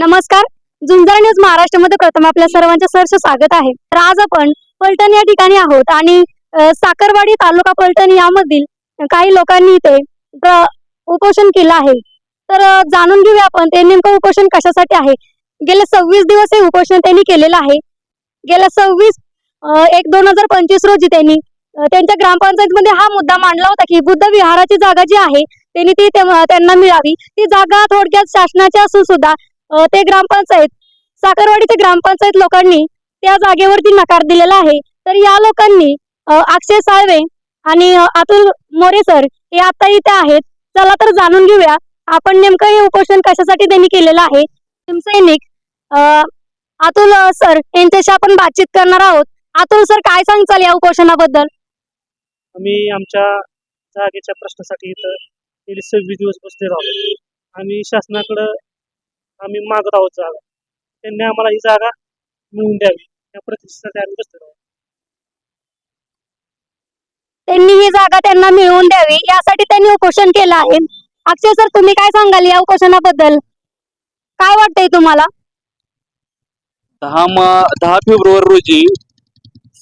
नमस्कार. झुंजार न्यूज महाराष्ट्रामध्ये प्रथम आपल्या सर्वांचे सहर्ष स्वागत आहे. तर आज आपण पलटण या ठिकाणी आहोत आणि साखरवाडी तालुका पलटण यामधील काही लोकांनी इथे उपोषण केलं आहे. तर जाणून घेऊया आपण ते नेमकं उपोषण कशासाठी आहे. गेले सव्वीस दिवस हे उपोषण त्यांनी केलेलं आहे. गेल्या सव्वीस एक दोन हजार पंचवीस रोजी त्यांनी त्यांच्या ग्रामपंचायतीमध्ये हा मुद्दा मांडला होता की बुद्ध विहाराची जागा जी आहे त्यांनी ती त्यांना मिळावी. ती जागा थोडक्यात शासनाची असून सुद्धा ते ग्रामपंचायत साखरवाडीचे ग्रामपंचायत लोकांनी त्या जागेवरती नकार दिलेला आहे. तर या लोकांनी अक्षय साळवे आणि अतुल मोरे सर हे आता इथे आहेत. चला तर जाणून घेऊया आपण नेमकं हे उपोषण कशासाठी त्यांनी केलेलं आहे. सैनिक अतुल सर यांच्याशी आपण बातचीत करणार आहोत. अतुल सर काय सांगचाल या उपोषणाबद्दल? आम्ही आमच्या जागेच्या प्रश्नासाठी इथं सव्वीस दिवस बसलेलो आहोत आम्ही शासनाकडं आम्ही मागत आहोत जागा. त्यांनी आम्हाला ही जागा मिळवून द्यावी. या प्रतिष्ठेसाठी आम्ही आहोत. त्यांनी ही जागा त्यांना मिळवून द्यावी. यासाठी त्यांनी उपोषण केलं आहे. अक्षय सर तुम्ही काय सांगाल या उपोषणाबद्दल? काय वाटतंय तुम्हाला? दहा मा दहा फेब्रुवारी रोजी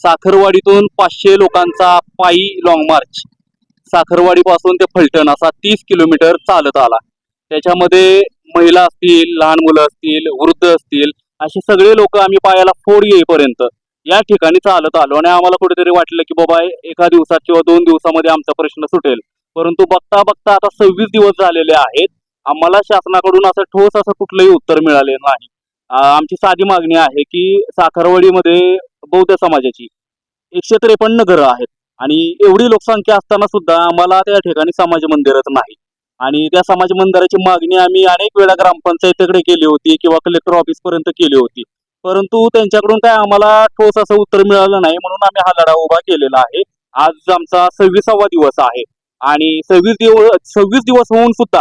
साखरवाडीतून पाचशे लोकांचा पायी लॉंग मार्च साखरवाडीपासून ते फलटण असा तीस किलोमीटर चालत आला. त्याच्यामध्ये महिला असतील लहान मुलं असतील वृद्ध असतील असे सगळे लोक आम्ही पायाला फोड येईपर्यंत या ठिकाणी चालत आलो. आणि आम्हाला कुठेतरी वाटलं की बाबा एका दिवसात किंवा दोन दिवसामध्ये आमचा प्रश्न सुटेल. परंतु बघता बघता आता सव्वीस दिवस झालेले आहेत. आम्हाला शासनाकडून असं ठोस असं कुठलंही उत्तर मिळालेलं नाही. आमची साधी मागणी आहे की साखरवाडीमध्ये बौद्ध समाजाची एकशे त्रेपन्न घरं आहेत. आणि एवढी लोकसंख्या असताना सुद्धा आम्हाला त्या ठिकाणी समाज मंदिरच नाही. आणि त्या समाज मंदिराची मागणी आम्ही अनेक वेळा ग्रामपंचायतीकडे केली होती किंवा कलेक्टर ऑफिस पर्यंत केली होती. परंतु त्यांच्याकडून काय आम्हाला ठोस असं उत्तर मिळालं नाही म्हणून आम्ही हा लढा उभा केलेला आहे. आज आमचा सव्वीसावा दिवस आहे आणि सव्वीस दिवस सव्वीस दिवस होऊन सुद्धा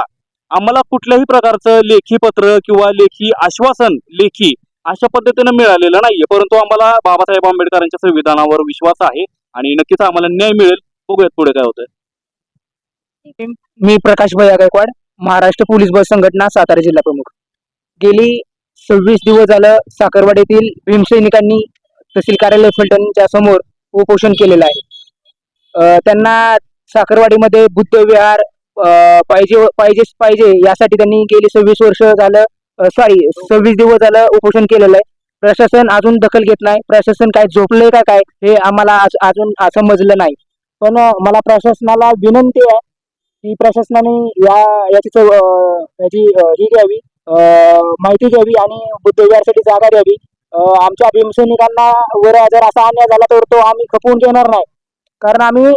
आम्हाला कुठल्याही प्रकारचं लेखी पत्र किंवा लेखी आश्वासन लेखी अशा पद्धतीनं मिळालेलं नाहीये. परंतु आम्हाला बाबासाहेब आंबेडकरांच्या संविधानावर विश्वास आहे आणि नक्कीच आम्हाला न्याय मिळेल. बघूयात पुढे काय होतंय. मी प्रकाश भैया गायकवाड महाराष्ट्र पोलीस बस संघटना सातारा जिल्हा प्रमुख. गेली सव्वीस दिवस झालं साखरवाडीतील भीमसैनिकांनी तहसील कार्यालय फलटणच्या समोर उपोषण केलेलं आहे. त्यांना साखरवाडीमध्ये बुद्ध विहार पाहिजे पाहिजेच पाहिजे यासाठी त्यांनी गेली सव्वीस वर्ष झालं सॉरी सव्वीस दिवस झालं उपोषण केलेलं आहे. प्रशासन अजून दखल घेत नाही. प्रशासन काय झोपलंय का काय हे आम्हाला आज- अजून समजलं नाही. पण मला प्रशासनाला विनंती आहे की प्रशासनाने या याची चौ- याची ही घ्यावी माहिती घ्यावी आणि बुद्धविहारसाठी जागा द्यावी. आमच्या भीमसैनिकांना वर जर असा अन्याय झाला तर तो आम्ही खपवून घेणार नाही. कारण आम्ही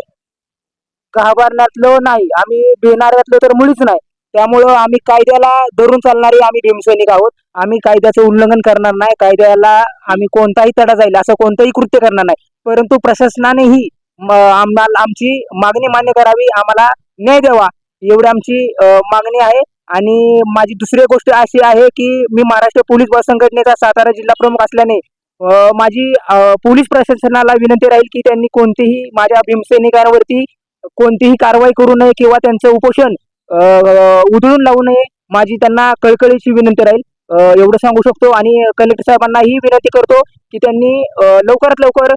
घाबरण्यातलो नाही. आम्ही भिणाऱ्यातलो तर मुळीच नाही. त्यामुळं आम्ही कायद्याला धरून चालणारे आम्ही भीमसैनिक आहोत. आम्ही कायद्याचं उल्लंघन करणार नाही. कायद्याला आम्ही कोणताही तडा जाईल असं कोणतंही कृत्य करणार नाही. परंतु प्रशासनानेही आम्हाला आमची मागणी मान्य करावी. आम्हाला न्याय द्यावा एवढी आमची मागणी आहे. आणि माझी दुसरी गोष्ट अशी आहे की मी महाराष्ट्र पोलीस बस संघटनेचा सातारा जिल्हा प्रमुख असल्याने माझी पोलीस प्रशासनाला विनंती राहील की त्यांनी कोणतीही माझ्या भीमसैनिकांवरती कोणतीही कारवाई करू नये किंवा त्यांचं उपोषण उधळून लावू नये. माझी त्यांना कळकळीची विनंती राहील. एवढं सांगू शकतो आणि कलेक्टर साहेबांना ही विनंती करतो की त्यांनी लवकरात लवकर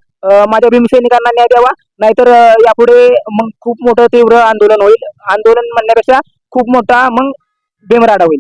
माझ्या भीमसैनिकांना न्याय द्यावा. नाहीतर यापुढे मग खूप मोठं तीव्र आंदोलन होईल. आंदोलन म्हणण्यापेक्षा खूप मोठा मग बेमराडा होईल.